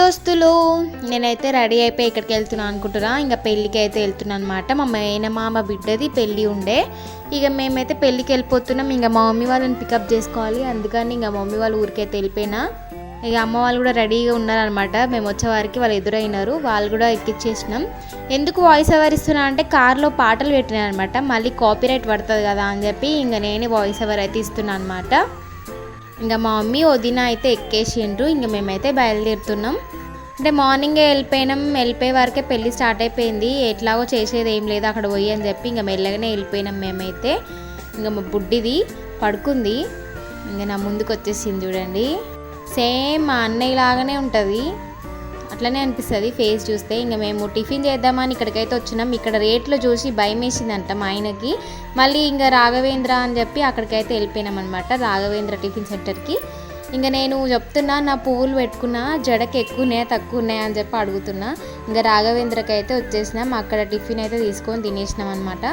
దోస్తులు నేనైతే రెడీ అయిపోయి ఇక్కడికి వెళ్తున్నాను అనుకుంటున్నా. ఇంకా పెళ్ళికి అయితే వెళ్తున్నాను అనమాట మా మేనమామ బిడ్డది పెళ్ళి ఉండే. ఇక మేమైతే పెళ్ళికి వెళ్ళిపోతున్నాం. ఇంకా మా మమ్మీ వాళ్ళని పికప్ చేసుకోవాలి. అందుకని ఇంకా మమ్మీ వాళ్ళు ఊరికైతే వెళ్ళిపోయినా. ఇక అమ్మ వాళ్ళు కూడా రెడీగా ఉన్నారనమాట మేము వచ్చే వారికి వాళ్ళు ఎదురైనారు. వాళ్ళు కూడా ఎక్కిచ్చేసినాం. ఎందుకు వాయిస్ ఓవర్ ఇస్తున్నా అంటే కార్లో పాటలు పెట్టినాను అనమాట మళ్ళీ కాపీరైట్ పడుతుంది కదా అని చెప్పి ఇంకా నేనే వాయిస్ ఓవర్ అయితే ఇస్తున్నాను అనమాట ఇంకా మా మమ్మీ వదిన అయితే ఎక్కేసిండ్రు. ఇంక మేమైతే బయలుదేరుతున్నాం. అంటే మార్నింగే వెళ్ళిపోయినాం. వెళ్ళిపోయే వరకే పెళ్ళి స్టార్ట్ అయిపోయింది. ఎట్లాగో చేసేది ఏం లేదు అక్కడ పోయి అని చెప్పి ఇంకా మెల్లగానే వెళ్ళిపోయినాం మేమైతే. ఇంకా మా బుడ్డిది పడుకుంది. ఇంకా నా ముందుకు వచ్చేసింది చూడండి. సేమ్ మా అన్నయ్య లాగానే ఉంటుంది. అట్లనే అనిపిస్తుంది. ఫేస్ చూస్తే ఇంకా మేము టిఫిన్ చేద్దామని ఇక్కడికైతే వచ్చినాం. ఇక్కడ రేట్లు చూసి భయం వేసిందంట మా ఆయనకి. మళ్ళీ ఇంకా రాఘవేంద్ర అని చెప్పి అక్కడికైతే వెళ్ళిపోయినాం అనమాట రాఘవేంద్ర టిఫిన్ సెంటర్కి. ఇంకా నేను చెప్తున్నా నా పువ్వులు పెట్టుకున్నా జడకి ఎక్కువ ఉన్నాయా తక్కువ ఉన్నాయా అని చెప్పి అడుగుతున్నా. ఇంకా రాఘవేంద్రకి అయితే వచ్చేసినాం. అక్కడ టిఫిన్ అయితే తీసుకొని తినేసినాం అనమాట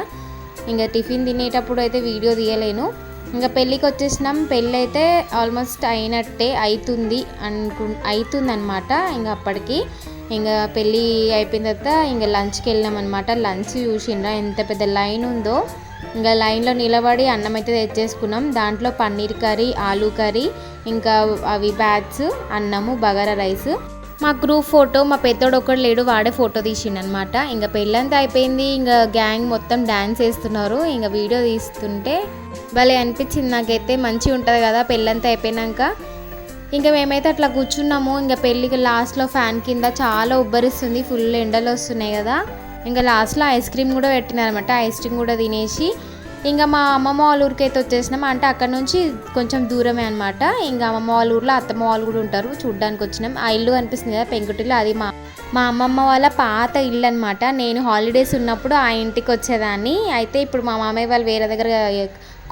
ఇంకా టిఫిన్ తినేటప్పుడు అయితే వీడియో తీయలేను. ఇంకా పెళ్ళికి వచ్చేసినాం. పెళ్ళి అయితే ఆల్మోస్ట్ అయినట్టే అవుతుంది అనుకు అవుతుంది అనమాట ఇంకా అప్పటికి. ఇంకా పెళ్ళి అయిపోయిన తర్వాత ఇంకా లంచ్కి వెళ్ళినాం అనమాట లంచ్ చూసిండ్రా ఎంత పెద్ద లైన్ ఉందో. ఇంకా లైన్లో నిలబడి అన్నం అయితే తెచ్చేసుకున్నాం. దాంట్లో పన్నీర్ కర్రీ ఆలూ కర్రీ ఇంకా అవి బ్యాట్స్ అన్నము బగారా రైస్. మా గ్రూప్ ఫోటో మా పెద్దోడు ఒకడు లేడు వాడే ఫోటో తీసిండనమాట ఇంకా పెళ్ళంతా అయిపోయింది. ఇంకా గ్యాంగ్ మొత్తం డ్యాన్స్ వేస్తున్నారు. ఇంకా వీడియో తీస్తుంటే భలే అనిపించింది నాకైతే. మంచిగా ఉంటుంది కదా పెళ్ళంతా అయిపోయినాక. ఇంకా మేమైతే అట్లా కూర్చున్నాము. ఇంకా పెళ్ళికి లాస్ట్లో ఫ్యాన్ కింద చాలా ఉబ్బరిస్తుంది ఫుల్ ఎండలు వస్తున్నాయి కదా. ఇంకా లాస్ట్లో ఐస్ క్రీమ్ కూడా పెట్టినారనమాట ఐస్ క్రీమ్ కూడా తినేసి ఇంకా మా అమ్మమ్మ వాళ్ళ ఊరికి అయితే వచ్చేసినాం. అంటే అక్కడ నుంచి కొంచెం దూరమే అనమాట ఇంకా అమ్మమ్మ వాళ్ళ ఊర్లో అత్తమ్మ వాళ్ళు కూడా ఉంటారు. చూడ్డానికి వచ్చినాం. ఆ ఇల్లు కనిపిస్తుంది కదా పెంకుటిల్లు. అది మా మా అమ్మమ్మ వాళ్ళ పాత ఇల్లు అనమాట నేను హాలిడేస్ ఉన్నప్పుడు ఆ ఇంటికి వచ్చేదాన్ని. అయితే ఇప్పుడు మా మామయ్య వాళ్ళు వేరే దగ్గర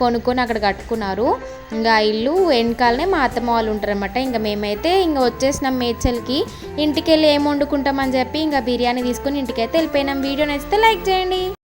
కొనుక్కొని అక్కడ కట్టుకున్నారు. ఇంకా ఆ ఇల్లు వెనకాలనే మా అత్తమ్మ వాళ్ళు ఉంటారనమాట ఇంకా మేమైతే ఇంకా వచ్చేసినాం మేడ్చల్కి ఇంటికి వెళ్ళి ఏం వండుకుంటామని చెప్పి ఇంకా బిర్యానీ తీసుకొని ఇంటికైతే వెళ్ళిపోయినాం. వీడియో నచ్చితే లైక్ చేయండి.